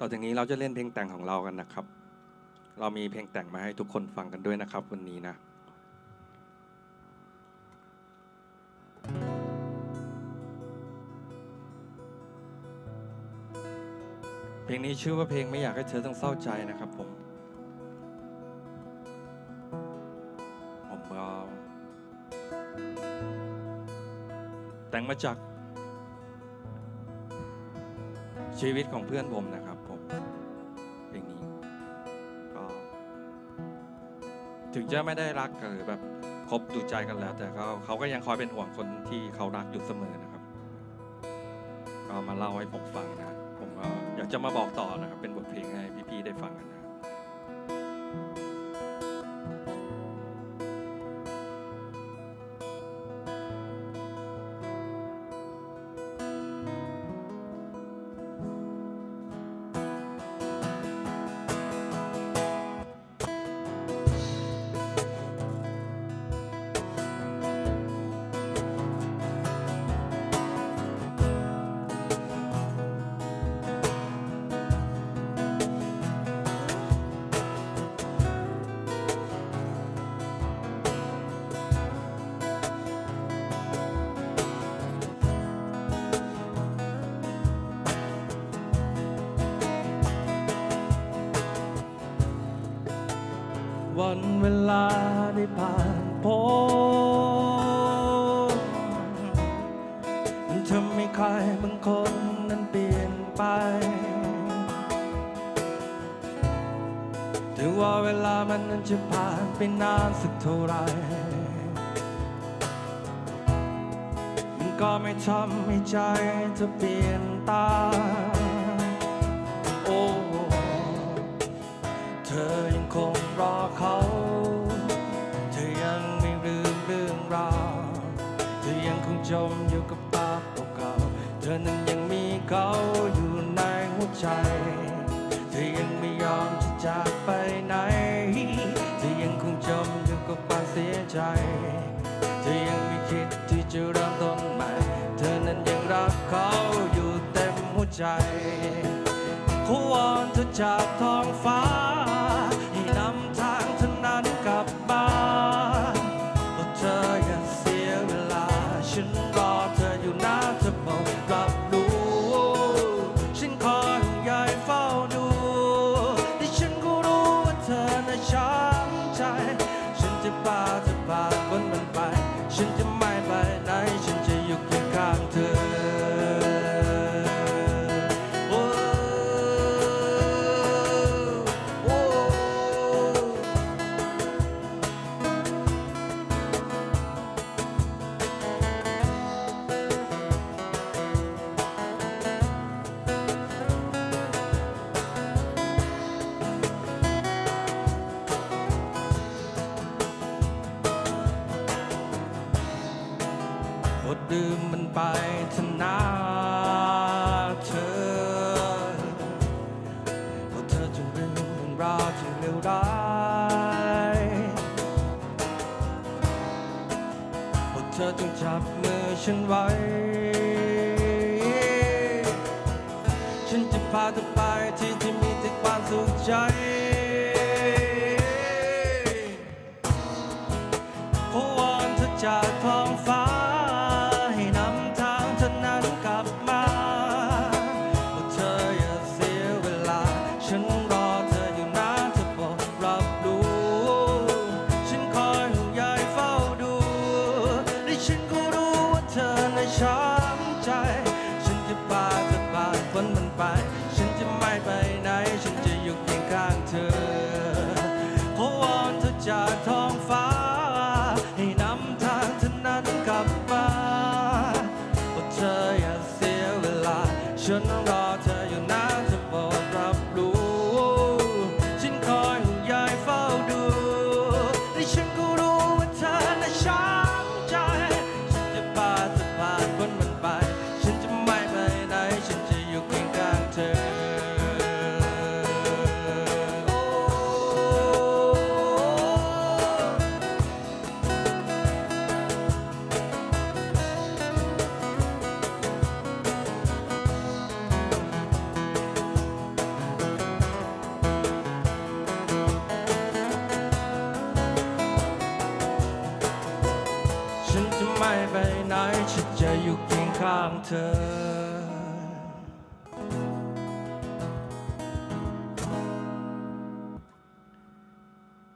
ต่อจากนี้เราจะเล่นเพลงแต่งของเรากันนะครับ เรามีเพลงแต่งมาให้ทุกคนฟังกันด้วยนะครับ วันนี้นะเพลงนี้ชื่อว่าเพลงไม่อยากให้เธอต้องเศร้าใจนะครับผม ผมก็แต่งมาจากชีวิตของเพื่อนผมนะครับ ถึงจะไม่ได้รักหรือแบบคบดูใจกันแล้ว แต่เขาเขาก็ยังคอยเป็นห่วงคนที่เขารักอยู่เสมอนะครับ ก็มาเล่าให้ผมฟังนะผมก็อยากจะมาบอกต่อนะครับ เป็นบทเพลงให้พี่ๆได้ฟังกันนะ วันเวลาได้ผ่านพ้นมันทำให้ใครบางคนนั้นเปลี่ยนไป ถึงว่าเวลามันนั้นจะผ่านไปนานสักเท่าไร มันก็ไม่ทำให้ใจเธอเปลี่ยนตา มอยู่กับภาพเก่าๆเธอนั้นยังมีเขาอยู่ในหัวใจ เธอยังไม่ยอมจะจากไปไหน เธอยังคงจมอยู่กับความเสียใจ เธอยังไม่คิดที่จะเริ่มต้นใหม่ เธอนั้นยังรักเขาอยู่เต็มหัวใจขอวอนเธอจากท้องฟ้า จะพาคนมันไป ฉันจะ อดดื่มมันไปเถอะนะเธอเพราะเธอจงลืมเรื่องราวที่เลวร้ายเพราะเธอจงจับมือฉันไว้ ฉันจะพาเธอไปที่ที่มีแต่ความสุขใจขวอนเธอจากท้องฟ้าาฉั ไม่ไปไหนฉันจะอยู่เคียงข้างเธอ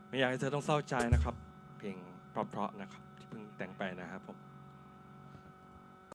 ไม่อยากให้เธอต้องเศร้าใจนะครับ เพลงเพราะๆนะครับ ที่เพิ่งแต่งไปนะครับผม